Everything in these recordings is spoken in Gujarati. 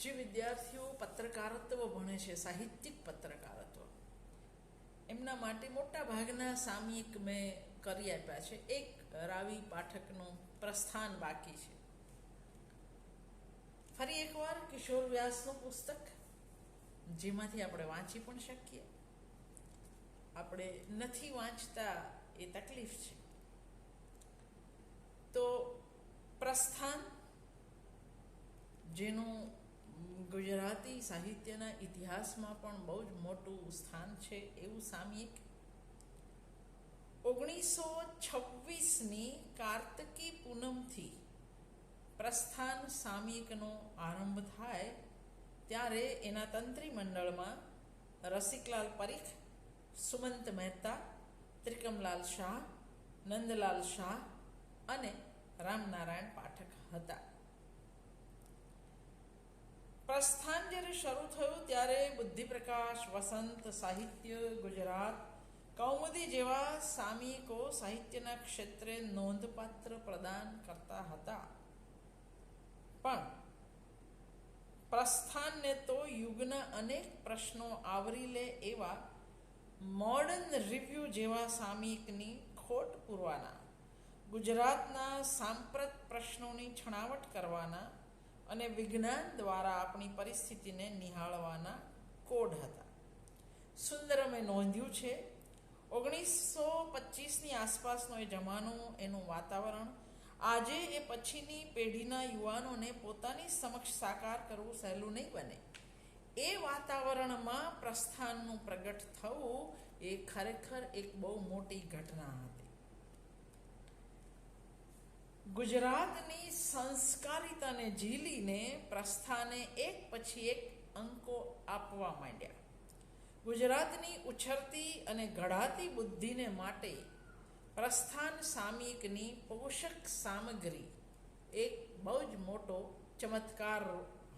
જે વિદ્યાર્થીઓ પત્રકારત્વ ભણે છે, સાહિત્યિક પત્રકારત્વ. એમના માટે મોટા ભાગના સામયિક મેં કરી આપ્યા છે. એક રાવી પાઠકનું પ્રસ્થાન બાકી છે. ફરી એકવાર કિશોર વ્યાસનું પુસ્તક, જેમાંથી આપણે વાંચી પણ શકીએ. આપણે નથી વાંચતા એ તકલીફ છે. તો પ્રસ્થાન, જેનું ગુજરાતી સાહિત્યના ઇતિહાસમાં પણ બહુ જ મોટું સ્થાન છે એવું સામયિક ઓગણીસો છવ્વીસની કાર્તકી પૂનમથી પ્રસ્થાન સામયિકનો આરંભ થાય ત્યારે એના તંત્રી મંડળમાં રસિકલાલ પરીખ, સુમંત મહેતા, ત્રિકમલાલ શાહ, નંદલાલ શાહ અને રામનારાયણ પાઠક હતા. પ્રસ્થાન જ્યારે શરૂ થયું ત્યારે બુદ્ધિપ્રકાશ, વસંત, સાહિત્ય, ગુજરાત, કૌમુદી જેવા સામયિકો સાહિત્યના ક્ષેત્રે નોંધપાત્ર પ્રદાન કરતા હતા. પણ પ્રસ્થાનને તો યુગના અનેક પ્રશ્નો આવરી લે એવા મોડર્ન રિવ્યુ જેવા સામયિકની ખોટ પૂરવાના, ગુજરાતના સાંપ્રત પ્રશ્નોની છણાવટ કરવાના અને વિજ્ઞાન દ્વારા આપણી પરિસ્થિતિને નિહાળવાના કોડ હતા. સુંદરમે નોંધ્યું છે, ઓગણીસો પચીસની આસપાસનો એ જમાનો, એનું વાતાવરણ, આજે એ પછીની પેઢીના યુવાનોને પોતાની સમક્ષ સાકાર કરવું સહેલું નહીં બને. એ વાતાવરણમાં પ્રસ્થાનનું પ્રગટ થવું એ ખરેખર એક બહુ મોટી ઘટના હતી. ગુજરાતની સંસ્કારિતાને ઝીલીને પ્રસ્થાને એક પછી એક અંકો આપવા માંડ્યા. ગુજરાતની ઉછરતી અને ઘડાતી બુદ્ધિને માટે પ્રસ્થાન સામયિકની પોષક સામગ્રી એક બહુ જ મોટો ચમત્કાર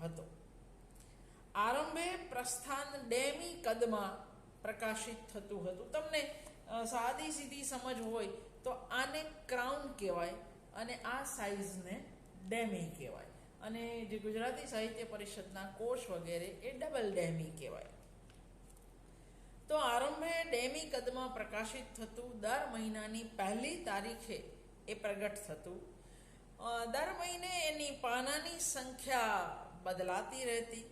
હતો. આરંભે પ્રસ્થાન ડેમી કદમાં પ્રકાશિત થતું હતું. તમને સાદી સીધી સમજ હોય તો આને ક્રાઉન કહેવાય. અને આ સાઇઝને ડેમી કહેવાય. અને જે ગુજરાતી સાહિત્ય પરિષદના કોષ વગેરે એ ડબલ ડેમી કહેવાય. તો આરંભે ડેમી કદમાં પ્રકાશિત થતું દર મહિનાની પહેલી તારીખે એ પ્રગટ થતું. દર મહિને એની પાનાની સંખ્યા બદલાતી રહેતી.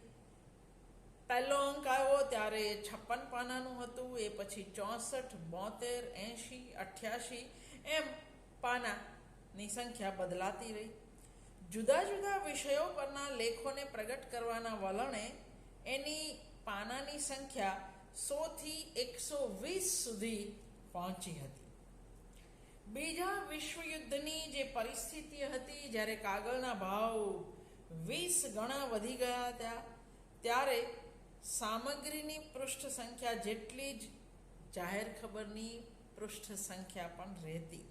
પહેલો અંક આવ્યો ત્યારે છપ્પન પાનાનું હતું, એ પછી ચોસઠ, બોતેર, એંશી અઠ્યાસી એમ પાનાની સંખ્યા બદલાતી રહી. જુદા જુદા વિષયો પરના લેખોને પ્રગટ કરવાના વલણે એની પાનાની સંખ્યા સોથી એકસો વીસ સુધી પહોંચી હતી. બીજા વિશ્વયુદ્ધની જે પરિસ્થિતિ હતી, જ્યારે કાગળના ભાવ વીસ ગણા વધી ગયા હતા, ત્યારે સામગ્રીની પૃષ્ઠ સંખ્યા જેટલી જ જાહેર ખબરની પૃષ્ઠ સંખ્યા પણ રહેતી.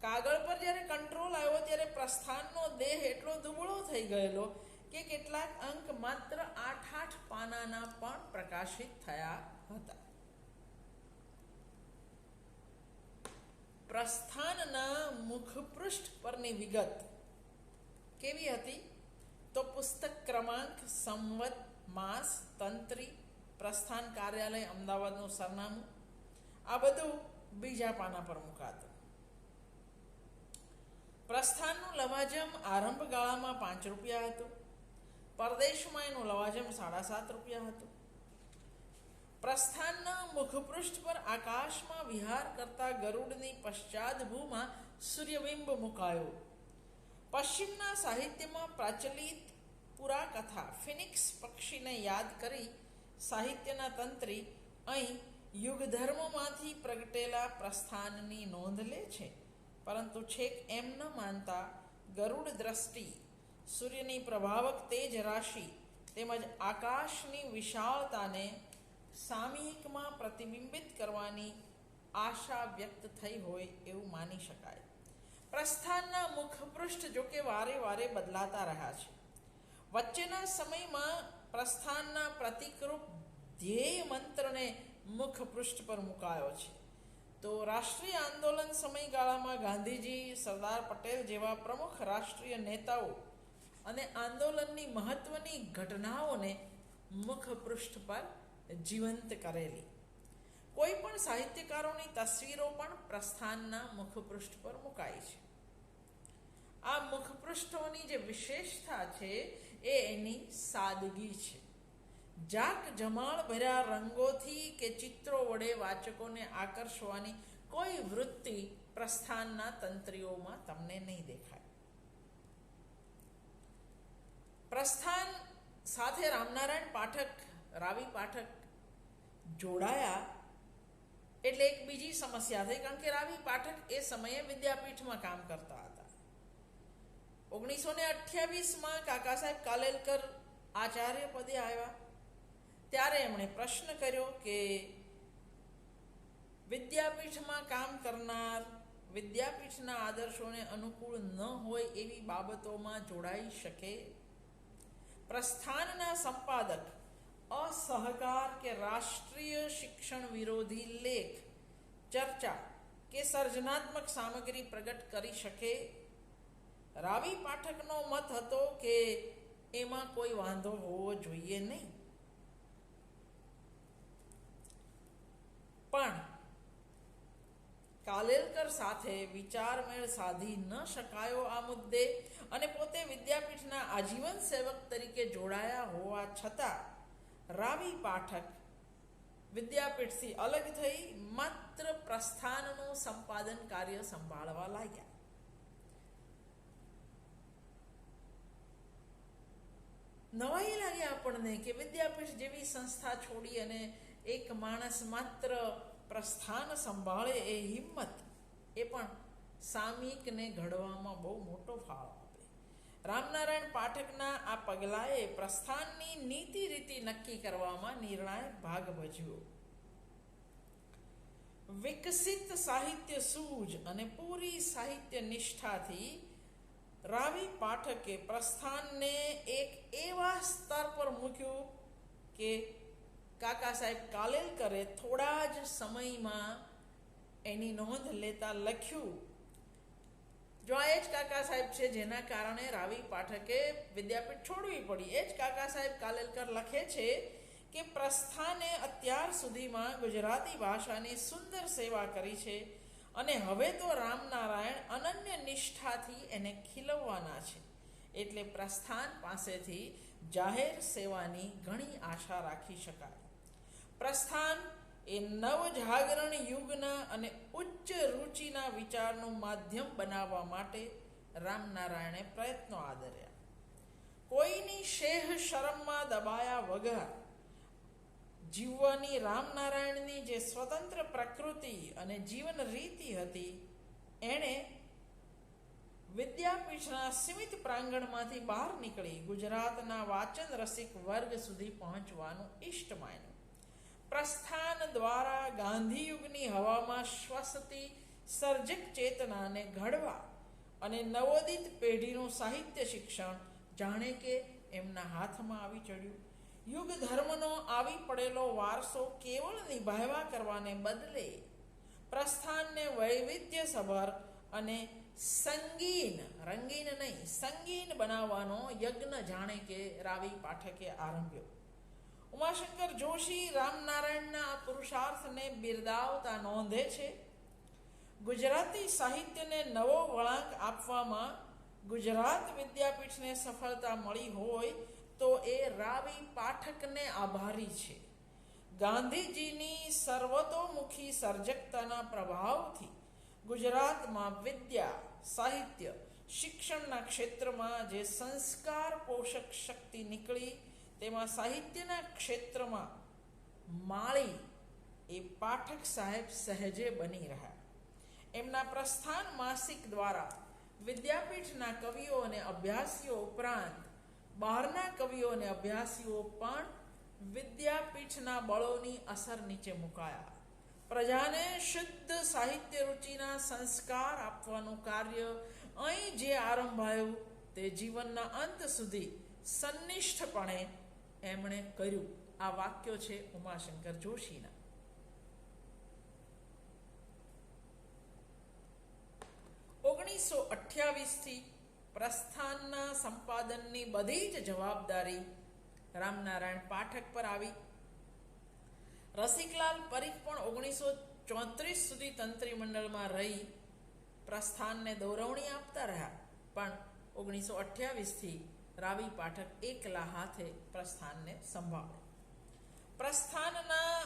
કાગળ પર જ્યારે કંટ્રોલ આવ્યો, ત્યારે પ્રસ્થાનનો દેહ એટલો દુબળો થઈ ગયેલો કે કેટલાક અંક માત્ર આઠ આઠ પાનાના પણ પ્રકાશિત થયા હતા. પ્રસ્થાનના મુખપૃષ્ઠ પરની વિગત કેવી હતી? તો પુસ્તક ક્રમાંક, સંવત, માસ, તંત્રી, પ્રસ્થાન કાર્યાલય, અમદાવાદનું સરનામું. આ બધું બીજા પાના પર મુકાતું. પ્રસ્થાનનું લવાજમ આરંભ ગાળામાં પાંચ રૂપિયા હતું. પરદેશમાં એનું લવાજમ સાડા સાત રૂપિયા હતું. પ્રસ્થાનના મુખપૃષ્ઠ પર આકાશમાં વિહાર કરતા ગરુડની પશ્ચાદભૂમાં સૂર્યબિંબ મુકાયો. પશ્ચિમના સાહિત્યમાં પ્રચલિત પુરાકથા ફિનિક્સ પક્ષીને યાદ કરી સાહિત્યના તંત્રી અહીં યુગધર્મમાંથી પ્રગટેલા પ્રસ્થાનની નોંધ લે છે. પરંતુ છેક એમ ન માનતા ગરુડ દ્રષ્ટિ, સૂર્યની પ્રભાવક તેજ રાશિ તેમજ આકાશની વિશાળતાને સામયિકમાં પ્રતિબિંબિત કરવાની આશા વ્યક્ત થઈ હોય એવું માની શકાય. પ્રસ્થાનના મુખપૃષ્ઠ જોકે વારે વારે બદલાતા રહ્યા છે. વચ્ચેના સમયમાં પ્રસ્થાનના પ્રતિકરૂપ ધ્યેય મંત્રને મુખપૃષ્ઠ પર મુકાયો છે. તો રાષ્ટ્રીય આંદોલન સમયગાળામાં ગાંધીજી, સરદાર પટેલ જેવા પ્રમુખ રાષ્ટ્રીય નેતાઓ અને આંદોલનની મહત્વની ઘટનાઓને મુખપૃષ્ઠ પર જીવંત કરેલી. કોઈ પણ સાહિત્યકારોની તસવીરો પણ પ્રસ્થાનના મુખપૃષ્ઠ પર મુકાઈ છે. આ મુખપૃષ્ઠોની જે વિશેષતા છે, એ એની સાદગી છે. જાક જમાળ ભર્યા રંગોથી કે ચિત્રો વડે વાચકોને આકર્ષવાની કોઈ વૃત્તિ પ્રસ્થાનના તંત્રીઓમાં તમને નહીં દેખાય. પ્રસ્થાન સાથે રામનારાયણ પાઠક, રાવી પાઠક જોડાયા એટલે એક બીજી સમસ્યા થઈ, કારણ કે રાવી પાઠક એ સમયે વિદ્યાપીઠમાં કામ કરતા હતા. ઓગણીસો ને અઠ્યાવીસમાં કાકા સાહેબ કાલેલકર આચાર્ય પદે આવ્યા. ત્યારે એમણે પ્રશ્ન કર્યો કે વિદ્યાપીઠમાં કામ કરનાર વિદ્યાપીઠના આદર્શોને અનુકૂળ ન હોય એવી બાબતોમાં જોડાઈ શકે? પ્રસ્થાનના સંપાદક, અસહકાર કે રાષ્ટ્રીય શિક્ષણ વિરોધી લેખ, ચર્ચા કે સર્જનાત્મક સામગ્રી પ્રગટ કરી શકે? રાવી પાઠકનો મત હતો કે એમાં કોઈ વાંધો હોવો જોઈએ નહીં. પણ કાલેલકર સાથે વિચારમેળ સાધી ન શકાયો આ મુદ્દે અને પોતે વિદ્યાપીઠના આજીવન સેવક તરીકે જોડાયા હોવા છતાં રાવી પાઠક વિદ્યાપીઠથી અલગ થઈ માત્ર પ્રસ્થાનનું સંપાદન કાર્ય સંભાળવા લાગ્યા. નવાઈ લાગે આપણને કે વિદ્યાપીઠ જેવી સંસ્થા છોડી અને એક માણસ માત્ર પ્રસ્થાન સંભાળે એ હિંમત, એ પણ સામિકને ઘડવામાં બહુ મોટો ફાળો આપે. રામનારાયણ પાઠકના આ પગલાએ પ્રસ્થાનની નીતિ રીતિ નક્કી કરવામાં નિર્ણાયક ભાગ ભજવ્યો. વિકસિત સાહિત્ય સૂઝ અને પૂરી સાહિત્ય નિષ્ઠાથી રાવી પાઠકે પ્રસ્થાનને એક એવા સ્તર પર મૂક્યું કે કાકા સાહેબ કાલેલકરે થોડા જ સમયમાં એની નોંધ લેતા લખ્યું. જો આ એ જ કાકા સાહેબ છે જેના કારણે રાવી પાઠકે વિદ્યાપીઠ છોડવી પડી. એ જ કાકા સાહેબ કાલેલકર લખે છે કે પ્રસ્થાને અત્યાર સુધીમાં ગુજરાતી ભાષાની સુંદર સેવા કરી છે અને હવે તો રામનારાયણ અનન્ય નિષ્ઠાથી એને ખીલવવાના છે. એટલે પ્રસ્થાન પાસેથી જાહેર સેવાની ઘણી આશા રાખી શકાય. પ્રસ્થાન એ નવજાગરણ યુગના અને ઉચ્ચ રુચિના વિચારનું માધ્યમ બનાવવા માટે રામનારાયણે પ્રયત્નો આદર્યા. કોઈની શેહ શરમમાં દબાયા વગર જીવવાની રામનારાયણની જે સ્વતંત્ર પ્રકૃતિ અને જીવન રીતિ હતી, એણે વિદ્યાપીઠના સીમિત પ્રાંગણમાંથી બહાર નીકળી ગુજરાતના વાચન રસિક વર્ગ સુધી પહોંચવાનું ઇષ્ટ માન્યું પ્રસ્થાન દ્વારા ગાંધીયુગની હવામાં શ્વસતી સર્જક ચેતનાને ઘડવા અને નવોદિત પેઢીનું સાહિત્ય શિક્ષણ જાણે કે એમના હાથમાં આવી ચડ્યું. યુગ ધર્મનો આવી પડેલો વારસો કેવળ નિભાવવા કરવાને બદલે પ્રસ્થાનને વૈવિધ્યસભર અને સંગીન, રંગીન નહીં, સંગીન બનાવવાનો યજ્ઞ જાણે કે રાવી પાઠકે આરંભ્યો. ઉમાશંકર જોશી રામનારાયણના પુરુષાર્થને બિરદાવતા નોંધે છે. ગુજરાતી સાહિત્યને નવો વળાંક આપવામાં ગુજરાત વિદ્યાપીઠને સફળતા મળી હોય તો એ રાવી પાઠકને આભારી છે. ગાંધીજીની સર્વતોમુખી સર્જકતાના પ્રભાવથી ગુજરાતમાં વિદ્યા, સાહિત્ય, શિક્ષણના ક્ષેત્રમાં જે સંસ્કાર પોષક શક્તિ નીકળી તેમાં સાહિત્યના ક્ષેત્રમાં માળી એ પાઠક સાહેબ સહેજે બની રહ્યા. એમના પ્રસ્થાન માસિક દ્વારા વિદ્યાપીઠના કવિઓ અને અભ્યાસીઓ ઉપરાંત બહારના કવિઓ અને અભ્યાસીઓ પણ વિદ્યાપીઠના બળોની અસર નીચે મુકાયા. પ્રજાને શુદ્ધ સાહિત્ય રુચિના સંસ્કાર આપવાનું કાર્ય અહીં જે આરંભાયું તે જીવનના અંત સુધી સન્નિષ્ઠપણે એમણે કર્યું. આ વાક્યો છે ઉમાશંકર જોશીના. ઓગણીસો અઠ્યાવીસથી પ્રસ્થાનના સંપાદનની બધી જ જવાબદારી રામનારાયણ પાઠક પર આવી. રસિકલાલ પરીખ પણ ઓગણીસો ચોત્રીસ સુધી તંત્રી મંડળમાં રહી, પ્રસ્થાનને દોરવણી આપતા રહ્યા. પણ ઓગણીસો અઠ્યાવીસથી રાવી પાઠક એકલા હાથે પ્રસ્થાનને સંભાળે. પ્રસ્થાનના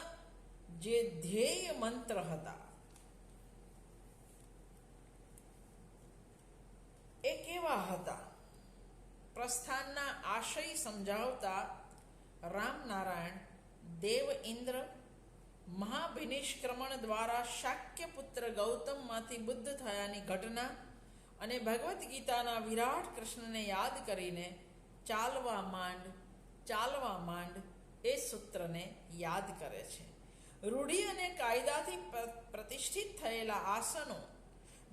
જે ધ્યેય મંત્ર હતા, એ કેવા હતા? પ્રસ્થાનના આશય સમજાવતા રામનારાયણ દેવ ઇન્દ્ર મહાભિનિષ્ક્રમણ દ્વારા શાક્ય પુત્ર ગૌતમમાંથી બુદ્ધ થયાની ઘટના અને ભગવદ્ ગીતાના વિરાટ કૃષ્ણને યાદ કરીને ચાલવા માંડ ચાલવા માંડ એ સૂત્રને યાદ કરે છે. રૂઢિ અને કાયદાથી પ્રતિષ્ઠિત થયેલા આસનો,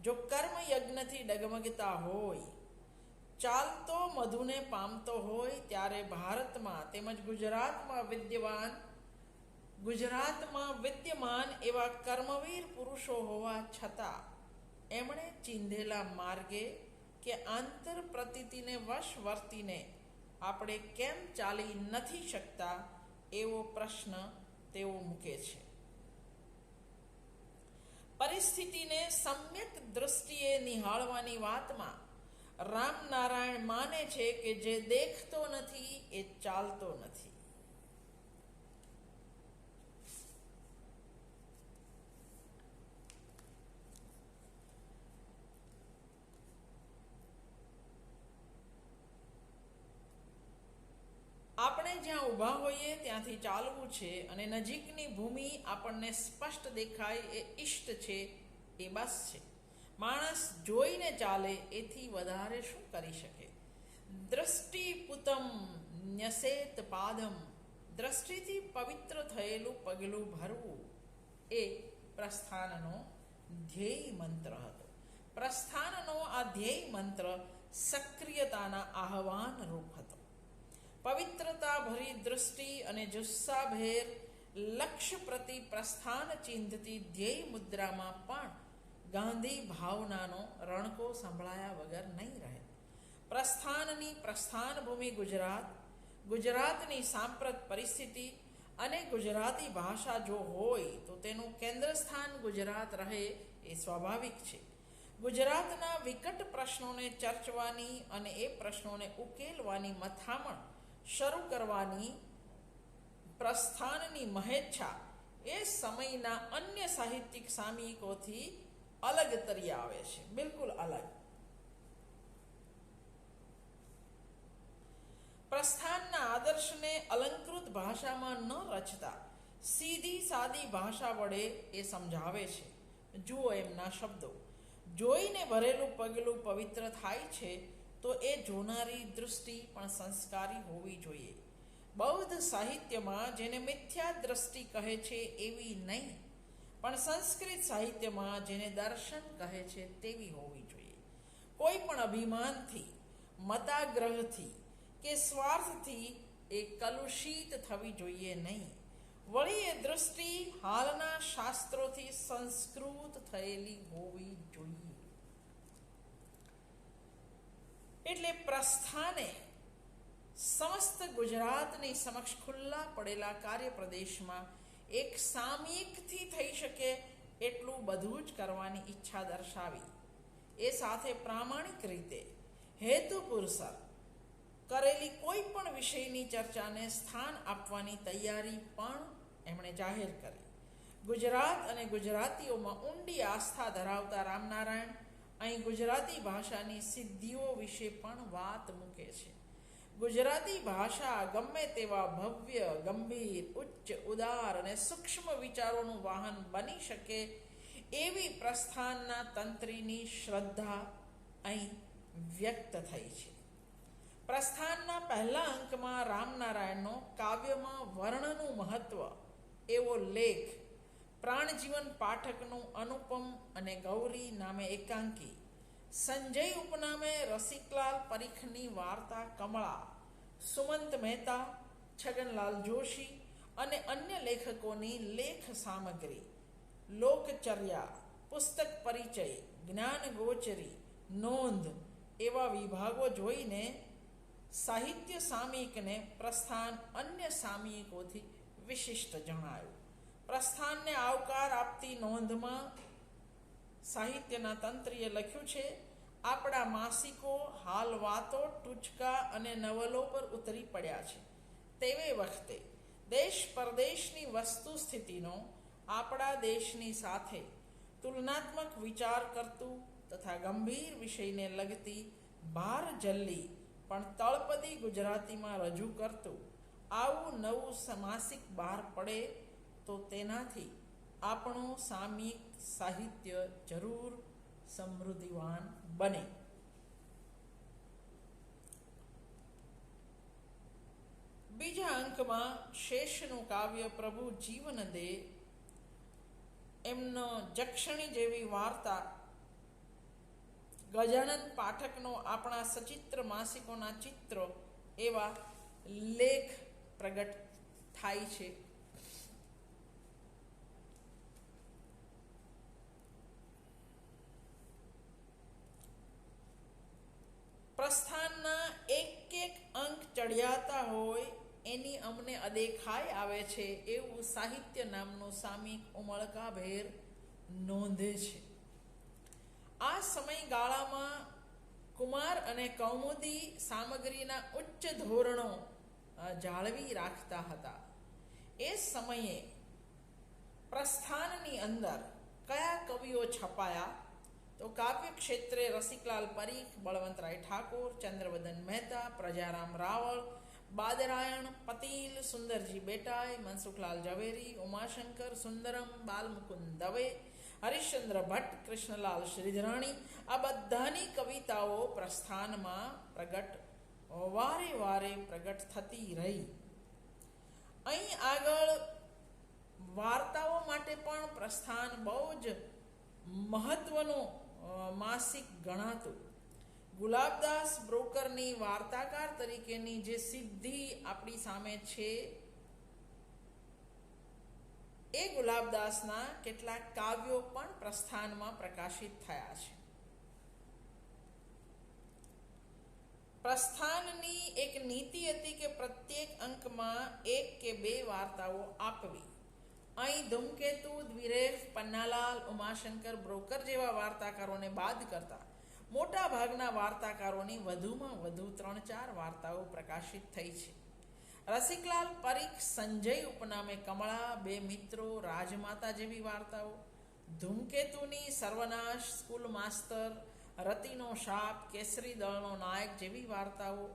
જો કર્મ યજ્ઞથી ડગમગતા હોય, ચાલતો મધુને પામતો હોય, ત્યારે ભારતમાં તેમજ ગુજરાતમાં વિદ્યમાન ગુજરાતમાં વિદ્યમાન એવા કર્મવીર પુરુષો હોવા છતાં, એમણે ચીંધેલા માર્ગે કે આંતર પ્રતીતિને વશ વર્તીને આપણે કેમ ચાલી નથી શકતા એવો પ્રશ્ન તેઓ મૂકે છે. પરિસ્થિતિને સમ્યક દૃષ્ટિએ નિહાળવાની વાતમાં રામનારાયણ માને છે કે જે દેખતો નથી એ ચાલતો નથી. જ્યાં ઊભા હોઈએ ત્યાંથી ચાલવું છે અને નજીકની ભૂમિ આપણને સ્પષ્ટ દેખાય એ ઈષ્ટ છે, એ બસ છે. માણસ જોઈને ચાલે એથી વધારે શું કરી શકે? દ્રષ્ટિ પુતમ ન્યસેત પાદમ. દ્રષ્ટિથી પવિત્ર થયેલું પગલું ભરવું એ પ્રસ્થાનનો ધ્યેય મંત્ર હતો. પ્રસ્થાનનો આ ધ્યેય મંત્ર સક્રિયતાના આહવાન રૂપ હતો. પવિત્રતા ભરી દૃષ્ટિ અને જુસ્સાભેર લક્ષ્ય પ્રતિ પ્રસ્થાન ચિંધતી ધ્યેય મુદ્રામાં પણ ગાંધી ભાવનાનો રણકો સંભળાયા વગર નહીં રહે. પ્રસ્થાનની પ્રસ્થાન ભૂમિ ગુજરાત, ગુજરાતની સાંપ્રત પરિસ્થિતિ અને ગુજરાતી ભાષા જો હોય તો તેનું કેન્દ્ર સ્થાન ગુજરાત રહે એ સ્વાભાવિક છે. ગુજરાતના વિકટ પ્રશ્નોને ચર્ચવાની અને એ પ્રશ્નોને ઉકેલવાની મથામણ શરૂ કરવાની પ્રસ્થાનની મહેચ્છા એ સમયના અન્ય સાહિત્યિક સામયિકોથી અલગ તરી આવે છે. બિલકુલ અલગ. પ્રસ્થાનના આદર્શને અલંકૃત ભાષામાં ન રચતા, સીધી સાદી ભાષા વડે એ સમજાવે છે. જુઓ એમના શબ્દો. જોઈને ભરેલું પગલું પવિત્ર થાય છે તો એ જોનારી દૃષ્ટિ પણ સંસ્કારી હોવી જોઈએ. બૌદ્ધ સાહિત્યમાં જેને મિથ્યા દ્રષ્ટિ કહે છે એવી નહીં, પણ સંસ્કૃત સાહિત્યમાં જેને દર્શન કહે છે તેવી હોવી જોઈએ. કોઈ પણ અભિમાનથી, મતાગ્રહથી કે સ્વાર્થથી એ કલુષિત થવી જોઈએ નહીં. વળી એ દૃષ્ટિ હાલના શાસ્ત્રોથી સંસ્કૃત થયેલી હોવી જોઈએ. એટલે પ્રસ્થાને સમસ્ત ગુજરાતની સમક્ષ ખુલ્લા પડેલા કાર્યપ્રદેશમાં એક સામયિકથી થઈ શકે એટલું બધું જ કરવાની ઈચ્છા દર્શાવી. એ સાથે પ્રામાણિક રીતે હેતુપુરસર કરેલી કોઈ પણ વિષયની ચર્ચાને સ્થાન આપવાની તૈયારી પણ એમણે જાહેર કરી. ગુજરાત અને ગુજરાતીઓમાં ઊંડી આસ્થા ધરાવતા રામનારાયણ અહીં ગુજરાતી ભાષાની સિદ્ધિઓ વિશે પણ વાત મૂકે છે. ગુજરાતી ભાષા ગમે તેવા ભવ્ય, ગંભીર, ઉચ્ચ, ઉદાર અને સૂક્ષ્મ વિચારોનું વાહન બની શકે એવી પ્રસ્થાનના તંત્રીની શ્રદ્ધા અહીં વ્યક્ત થઈ છે. પ્રસ્થાનના પહેલા અંકમાં રામનારાયણનો કાવ્યમાં વર્ણનું મહત્વ, એવો લેખ પ્રાણજીવન પાઠકનું અનુપમ અને ગૌરી નામે એકાંકી. સંજય ઉપનામે રસિકલાલ પરીખની વાર્તા કમળા, સુમંત મહેતા, છગનલાલ જોશી અને અન્ય લેખકોની લેખ સામગ્રી. લોકચર્યા, પુસ્તક પરિચય, જ્ઞાન ગોચરી, નોંધ એવા વિભાગો જોઈને સાહિત્ય સામયિકને પ્રસ્થાન અન્ય સામયિકોથી વિશિષ્ટ જણાયું. પ્રસ્થાનને આવકાર આપતી નોંધમાં સાહિત્યના તંત્રીએ લખ્યું છે, આપણા માસિકો હાલ વાતો, ટૂચકા અને નવલો પર ઉતરી પડ્યા છે. તેવે વખતે દેશ પરદેશની વસ્તુ સ્થિતિનો આપણા દેશની સાથે તુલનાત્મક વિચાર કરતું તથા ગંભીર વિષયને લગતી બાર જલ્લી પણ તળપદી ગુજરાતીમાં રજૂ કરતું આવું નવું સમાસિક બહાર પડે તો તેનાથી આપણું સામયિક સાહિત્ય જરૂર સમૃદ્ધિવાન બને. બીજા અંકમાં શેષનું કાવ્ય પ્રભુ જીવન દે. એમનો જક્ષણી જેવી વાર્તા. ગજાનંદ પાઠકનો આપણા સચિત્ર માસિકોના ચિત્રો એવા લેખ પ્રગટ થાય છે. પ્રસ્થાનના એક એક અંક ચડિયાતા હોય એની અમને અદેખાઈ આવે છે એવું સાહિત્ય નામનું સામિક ઉમળકાભેર નોંધે છે. આ સમયગાળામાં કુમાર અને કૌમુદી સામગ્રીના ઉચ્ચ ધોરણો જાળવી રાખતા હતા. એ સમયે પ્રસ્થાનની અંદર કયા કવિઓ છપાયા? તો કાવ્ય ક્ષેત્રે રસિકલાલ પરીખ બળવંતરાય ઠાકોર, ચંદ્રવદન મહેતા, પ્રજારામ રાવળ, બાદરાયણ પતિલ સુંદરજી બેટાઈ, મનસુખલાલ ઝવેરી, ઉમાશંકર સુંદરમ, બાલમુકુંદ દવે, હરિશ્ચંદ્ર ભટ્ટ, કૃષ્ણલાલ શ્રીધરાણી આ બધાની કવિતાઓ પ્રસ્થાનમાં પ્રગટ, વારે વારે પ્રગટ થતી રહી. અહીં આગળ વાર્તાઓ માટે પણ પ્રસ્થાન બહુ જ મહત્વનું માસિક ગણાતું. ગુલાબદાસ બ્રોકરની વાર્તાકાર તરીકેની જે સિદ્ધિ આપણી સામે છે, એ ગુલાબદાસના કેટલાક કાવ્યો પણ પ્રસ્થાનમાં પ્રકાશિત થયા છે. પ્રસ્થાનની એક નીતિ હતી કે પ્રત્યેક અંકમાં એક કે બે વાર્તાઓ આપવી. અહીં ધૂમકેતુ, દ્વિરેફ, પન્નાલાલ, ઉમાશંકર, બ્રોકર જેવા વાર્તાકારોને બાદ કરતા મોટા ભાગના વાર્તાકારોની વધુમાં વધુ ત્રણ ચાર વાર્તાઓ પ્રકાશિત થઈ છે. રસિકલાલ પરીખ, સંજય ઉપનામે કમળા, બે મિત્રો, રાજમાતા જેવી વાર્તાઓ, ધૂમકેતુની સર્વનાશ, સ્કૂલ માસ્તર, રતિનો શાપ, કેસરી દળનો નાયક જેવી વાર્તાઓ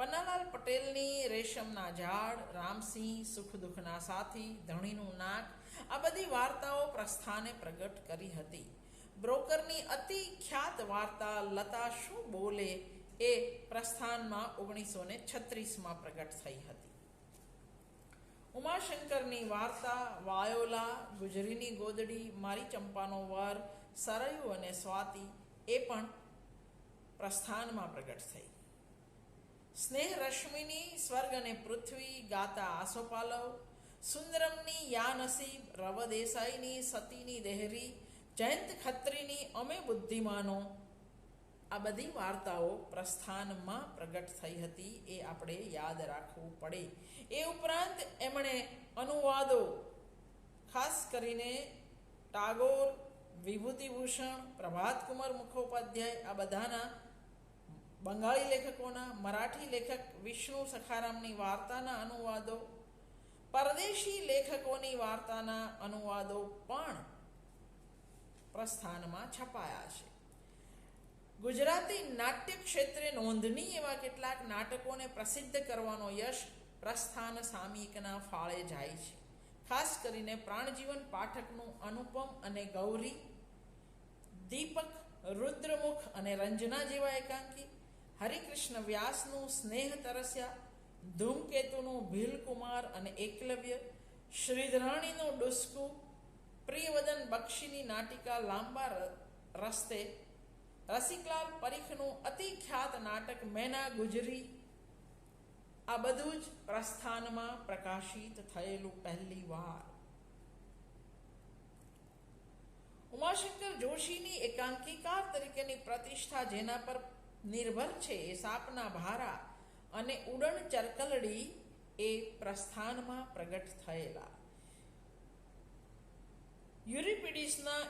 પન્નાલાલ પટેલની રેશમના ઝાડ, રામસિંહ, સુખ દુઃખના સાથી, ધણીનું નાક, આ બધી વાર્તાઓ પ્રસ્થાને પ્રગટ કરી હતી. બ્રોકરની અતિ ખ્યાત વાર્તા લતા શું બોલે એ પ્રસ્થાનમાં ઓગણીસો ને છત્રીસમાં પ્રગટ થઈ હતી. ઉમાશંકરની વાર્તા, વાયોલા, ગુજરીની ગોદડી, મારી ચંપાનો વર, સરયુ અને સ્વાતિ એ પણ પ્રસ્થાનમાં પ્રગટ થઈ. સ્નેહ રશ્મિની સ્વર્ગ અને પૃથ્વી ગાતા આસોપાલવ સુંદરમની યા નસીબ રવ દેસાઈની સતીની દેહરી. જયંત ખત્રીની અમે બુદ્ધિમાનો. આ બધી વાર્તાઓ પ્રસ્થાનમાં પ્રગટ થઈ હતી, એ આપણે યાદ રાખવું પડે. એ ઉપરાંત એમણે અનુવાદો, ખાસ કરીને ટાગોર, વિભૂતિભૂષણ, પ્રભાતકુમાર મુખોપાધ્યાય, આ બધાના બંગાળી લેખકોના, મરાઠી લેખક વિષ્ણુ સખારામની વાર્તાના અનુવાદો, પરદેશી લેખકોની વાર્તાના અનુવાદો પણ પ્રસ્થાનમાં છપાયા છે. ગુજરાતી નાટ્ય ક્ષેત્રે નોંધણી એવા કેટલાક નાટકોને પ્રસિદ્ધ કરવાનો યશ પ્રસ્થાન સામયિકના ફાળે જાય છે. ખાસ કરીને પ્રાણજીવન પાઠકનું અનુપમ અને ગૌરી, દીપક, રુદ્રમુખ અને રંજના જેવા એકાંકી હરિકૃષ્ણ વ્યાસનું સ્નેહ તરસ્યા, ધૂમકેતુનું ભીલકુમાર અને એકલવ્ય, શ્રીધરાણીનું ડુસ્કું, પ્રિયવદન બક્ષીની નાટિકા લાંબા રસ્તે, રસિકલાલ પરીખનું અતિ ખ્યાત નાટક મેના ગુજરી, આ બધું જ પ્રસ્થાનમાં પ્રકાશિત થયેલું પહેલી વાર. ઉમાશંકર જોશીની એકાંકીકાર તરીકેની પ્રતિષ્ઠા જેના પર નિર્ભર છે એ સાપના ભારા અને ઉડણ ચરકલડી એ પ્રસ્થાનમાં પ્રગટ થયેલા. યુરિપિડિસના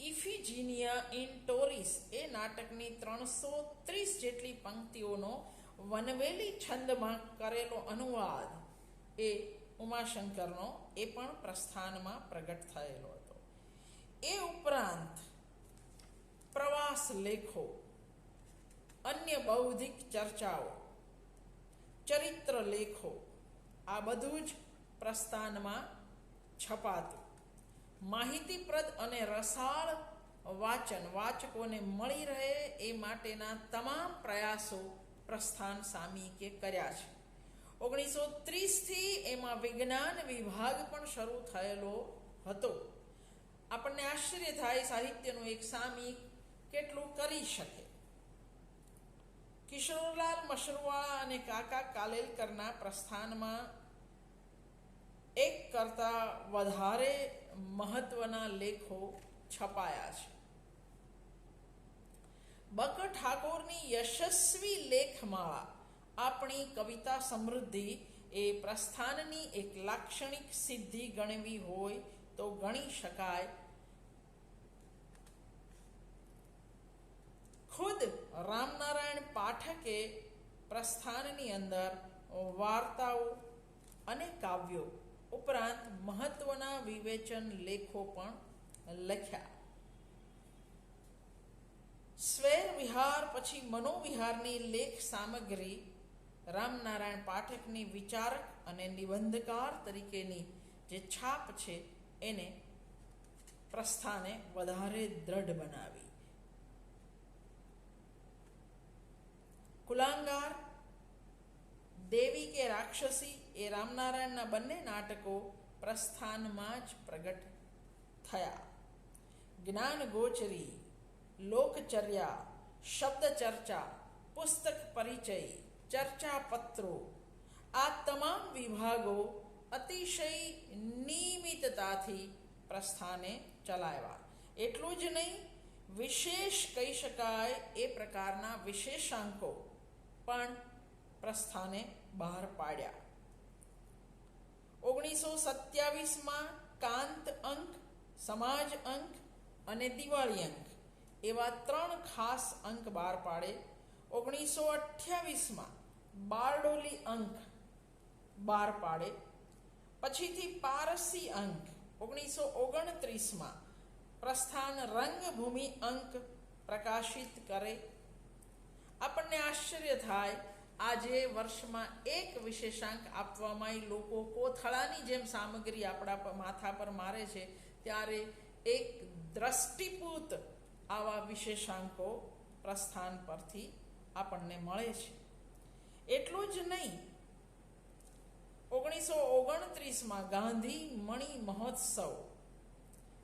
ઇફિજીનિયા ઇન ટોરિસ એ નાટકની ત્રણસો ત્રીસ જેટલી પંક્તિઓનો વનવેલી છંદમાં કરેલો અનુવાદ એ ઉમાશંકરનો એ પણ પ્રસ્થાનમાં પ્રગટ થયેલો હતો. એ ઉપરાંત પ્રવાસ લેખો અન્ય બૌદ્ધિક ચર્ચાઓ. ચરિત્ર લેખો. આ બધું જ પ્રસ્થાનમાં છપાતું. માહિતીપ્રદ અને રસાળ વાચન વાચકોને મળી રહે એ માટેના તમામ પ્રયાસો પ્રસ્થાન સામીકે કર્યા છે. ઓગણીસો ત્રીસથી એમાં વિજ્ઞાન વિભાગ પણ શરૂ થયેલો હતો. આપણને આશ્ચર્ય થાય સાહિત્યનું એક સામી કેટલું કરી શકે. કિશોરલાલ મશરૂવાળા અને કાકા કાલેલકરના પ્રસ્થાનમાં એક કરતા વધારે મહત્વના લેખો છપાયા છે. બક ઠાકોરની યશસ્વી લેખમાળા આપણી કવિતા સમૃદ્ધિ એ પ્રસ્થાનની એક લાક્ષણિક સિદ્ધિ ગણવી હોય તો ગણી શકાય ખુદ રામનારાયણ પાઠકે પ્રસ્થાનની અંદર વાર્તાઓ અને કાવ્યો ઉપરાંત મહત્વના વિવેચન લેખો પણ લખ્યા. સ્વૈર વિહાર પછી મનોવિહારની લેખ સામગ્રી રામનારાયણ પાઠકની વિચારક અને નિબંધકાર તરીકેની જે છાપ છે એને પ્રસ્થાને વધારે દ્રઢ બનાવી. કુલાંગાર, દેવી કે રાક્ષસી એ રામનારાયણના બંને નાટકો પ્રસ્થાનમાં જ પ્રગટ થયા. જ્ઞાન ગોચરી, લોકચર્યા શબ્દ ચર્ચા પુસ્તક પરિચય ચર્ચા પત્રો આ તમામ વિભાગો અતિશય નિયમિતતાથી પ્રસ્થાને ચલાવ્યા. એટલું જ નહીં, વિશેષ કહી શકાય એ પ્રકારના વિશેષાંકો પણ પ્રસ્થાને બહાર પાડ્યા. ઓગણીસો સત્યાવીસમાં કાંત અંક, સમાજ અંક અને દિવાળી અંક એવા ત્રણ ખાસ અંક બહાર પાડે. ઓગણીસો અઠ્યાવીસમાં બારડોલી અંક બહાર પાડે. પછીથી પારસી અંક ઓગણીસો ઓગણત્રીસમાં પ્રસ્થાન રંગભૂમિ અંક પ્રકાશિત કરે. આપણને આશ્ચર્ય થાય, આજે વર્ષમાં એક વિશેષાંક આપવામાં લોકો કોથળાની જેમ સામગ્રી આપણા માથા પર મારે છે, ત્યારે એક દ્રષ્ટિપૂત આવા વિશેષાંકો પ્રસ્થાન પરથી આપણને મળે છે. એટલું જ નહીં, ઓગણીસો ઓગણત્રીસમાં ગાંધી મણિ મહોત્સવ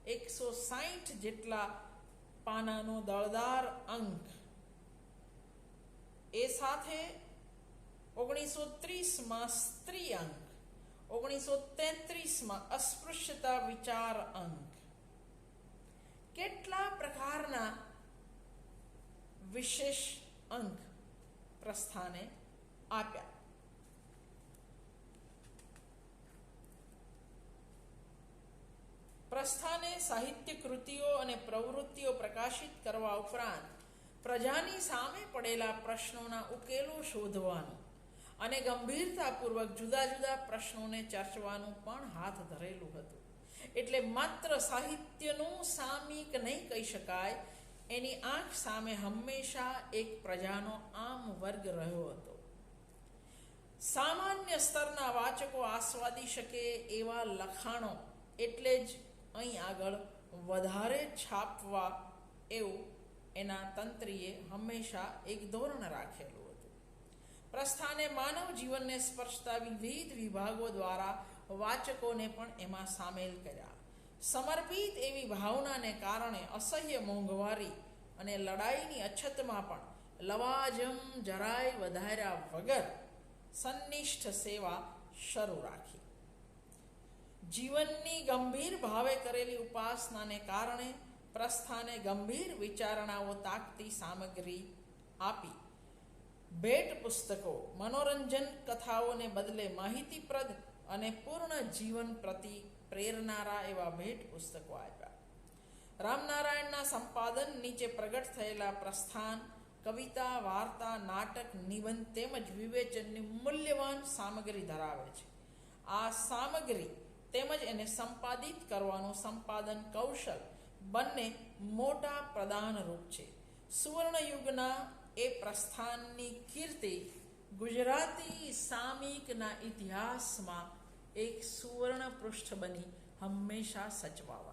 એકસો સાહીઠ જેટલા પાનાનો દળદાર અંક એ સાથે ઓગણીસો ત્રીસમાં સ્ત્રી અંક ઓગણીસો તેત્રીસમાં અસ્પૃશ્યતા વિચાર અંક. કેટલા પ્રકારના વિશેષ અંક પ્રસ્થાને આપ્યા? પ્રસ્થાને સાહિત્ય કૃતિઓ અને પ્રવૃત્તિઓ પ્રકાશિત કરવા ઉપરાંત પ્રજાની સામે પડેલા પ્રશ્નોના ઉકેલો શોધવાનું અને ગંભીરતાપૂર્વક જુદા જુદા પ્રશ્નોને ચર્ચવાનું પણ હાથ ધરેલું હતું. એટલે માત્ર સાહિત્યનું સામિક નહીં કહી શકાય, એની આંખ સામે હંમેશા એક પ્રજાનો આમ વર્ગ રહ્યો હતો. સામાન્ય સ્તરના વાચકો આસ્વાદી શકે એવા લખાણો એટલે જ અહીં આગળ વધારે છાપવા એવું એના તંત્રીએ હંમેશા એક ધોરણ રાખેલું હતું. પ્રસ્થાને માનવ જીવનને સ્પર્શતા વિવિધ વિભાગો દ્વારા વાચકોને પણ એમાં સામેલ કર્યા. સમર્પિત એવી ભાવનાને કારણે અસહ્ય મોંઘવારી અને લડાઈની અછતમાં પણ લવાજમ જરાય વધાર્યા વગર સંનિષ્ઠ સેવા શરૂ રાખી. જીવનની ગંભીર ભાવે કરેલી ઉપાસનાને કારણે પ્રસ્થાને ગંભીર વિચારણાઓ તાકતી સામગ્રી આપી. ભેટ પુસ્તકો, મનોરંજન કથાઓને બદલે માહિતીપ્રદ અને પૂર્ણ જીવન પ્રતિ પ્રેરનારા એવા ભેટ પુસ્તકો આપ્યા. રામનારાયણના સંપાદન નીચે પ્રગટ થયેલા પ્રસ્થાન, કવિતા, વાર્તા, નાટક, નિબંધ તેમજ વિવેચનની મૂલ્યવાન સામગ્રી ધરાવે છે. આ સામગ્રી તેમજ એને સંપાદિત કરવાનું સંપાદન કૌશલ બંને મોટા પ્રદાનરૂપ છે. સુવર્ણયુગના એ પ્રસ્થાનની કીર્તિ ગુજરાતી સામિકના ઇતિહાસમાં એક સુવર્ણ પૃષ્ઠ બની હંમેશા સચવાવા.